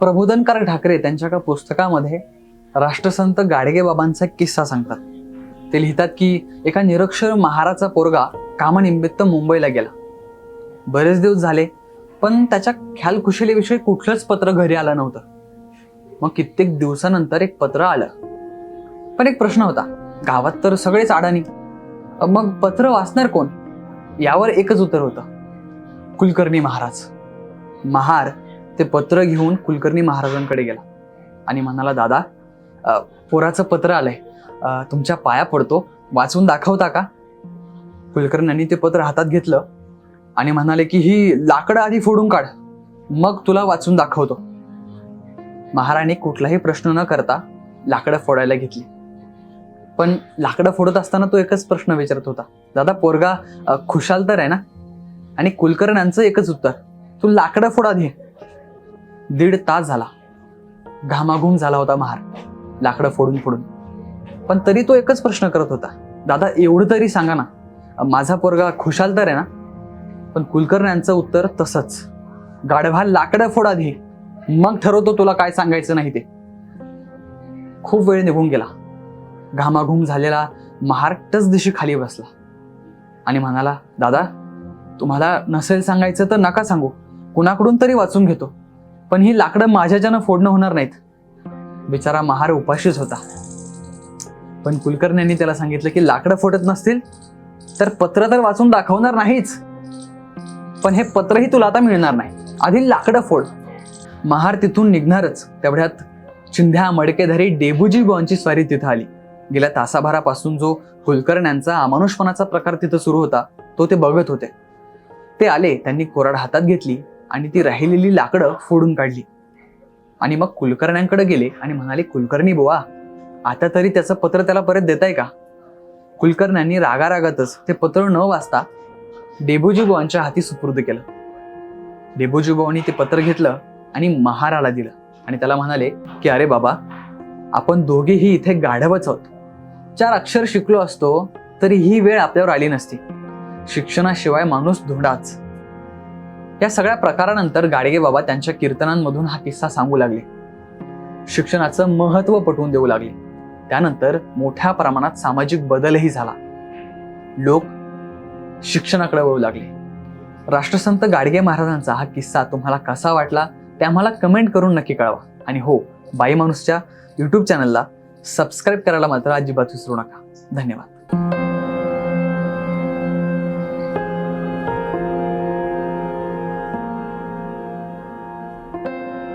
प्रबोधनकार ठाकरे त्यांच्या एका पुस्तकामध्ये राष्ट्रसंत गाडगेबाबांचा एक किस्सा सांगतात. ते लिहितात की एका निरक्षर महाराचा पोरगा कामानिमित्त मुंबईला गेला. बरेच दिवस झाले पण त्याच्या ख्यालकुशलीविषयी कुठलंच पत्र घरी आलं नव्हतं. मग कित्येक दिवसानंतर एक पत्र आलं. पण एक प्रश्न होता गावात तर सगळेच अडाणी. मग पत्र वाचणार कोण? यावर एकच उत्तर होतं कुलकर्णी महाराज. महार ते पत्र घेऊन कुलकर्णी महाराजांकडे गेला. आणि म्हणाला दादा पोराचं पत्र आलंय. तुमच्या पाया पडतो. वाचून दाखवता का? कुलकर्ण्यांनी ते पत्र हातात घेतलं आणि म्हणाले की ही लाकडं आधी फोडून काढ. मग तुला वाचून दाखवतो. महाराणी कुठलाही प्रश्न न करता लाकडं फोडायला घेतली. पण लाकडं फोडत असताना तो एकच प्रश्न विचारत होता. दादा पोरगा खुशाल तर आहे ना? आणि कुलकर्ण्यांचं एकच उत्तर तू लाकडं फोडा घे दीड तास झाला. घामाघूम झाला होता महार. लाकडं फोडून फोडून. पण तरी तो एकच प्रश्न करत होता. दादा एवढं तरी सांगा ना. माझा पोरगा खुशाल तर आहे ना? पण कुलकर्ण्यांचं उत्तर तसंच. गाढवा लाकडं फोड आधी मग ठरवतो तुला काय सांगायचं नाही ते. खूप वेळ निघून गेला. घामाघूम झालेला महार टच दिशी खाली बसला. आणि म्हणाला दादा तुम्हाला नसेल सांगायचं तर नका सांगू. कुणाकडून तरी वाचून घेतो. पण ही लाकडं माझ्याच्यानं फोडणं होणार नाहीत. बिचारा महार उपाशीच होता. पण कुलकर्ण्यांनी त्याला सांगितलं की लाकडं फोडत नसतील तर पत्र तर वाचून दाखवणार नाहीच. पण हे पत्रही तुला आता मिळणार नाही. आधी लाकडं फोड. महार तिथून निघणारच. तेवढ्यात चिंध्या मडकेधारी डेबुजी बुवांची स्वारी तिथं आली. गेल्या तासाभरापासून जो कुलकर्ण्यांचा अमानुषपणाचा प्रकार तिथं सुरू होता तो ते बघत होते. ते आले त्यांनी कोराड हातात घेतली आणि ती राहिलेली लाकडं फोडून काढली. आणि मग कुलकर्ण्यांकडे गेले आणि म्हणाले कुलकर्णी बुवा आता तरी त्याचं पत्र त्याला परत देताय का? कुलकर्ण्यांनी रागारागातच ते पत्र न वाचता डेबोजी बुवांच्या हाती सुपूर्द केलं. डेबोजी बुवांनी ते पत्र घेतलं आणि महाराला दिलं. आणि त्याला म्हणाले की अरे बाबा आपण दोघेही इथे गाढवच आहोत. चार अक्षर शिकलो असतो तरी ही वेळ आपल्यावर आली नसती. शिक्षणाशिवाय माणूस धुडाच. या सगळ्या प्रकारानंतर गाडगे बाबा त्यांच्या कीर्तनांमधून हा किस्सा सांगू लागले. शिक्षणाचं महत्त्व पटवून देऊ लागले. त्यानंतर मोठ्या प्रमाणात सामाजिक बदलही झाला. लोक शिक्षणाकडे वळू लागले. राष्ट्रसंत गाडगे महाराजांचा हा किस्सा तुम्हाला कसा वाटला ते आम्हाला कमेंट करून नक्की कळवा. आणि हो बाई माणूसच्या यूट्यूब चॅनलला सबस्क्राईब करायला मात्र अजिबात विसरू नका. धन्यवाद.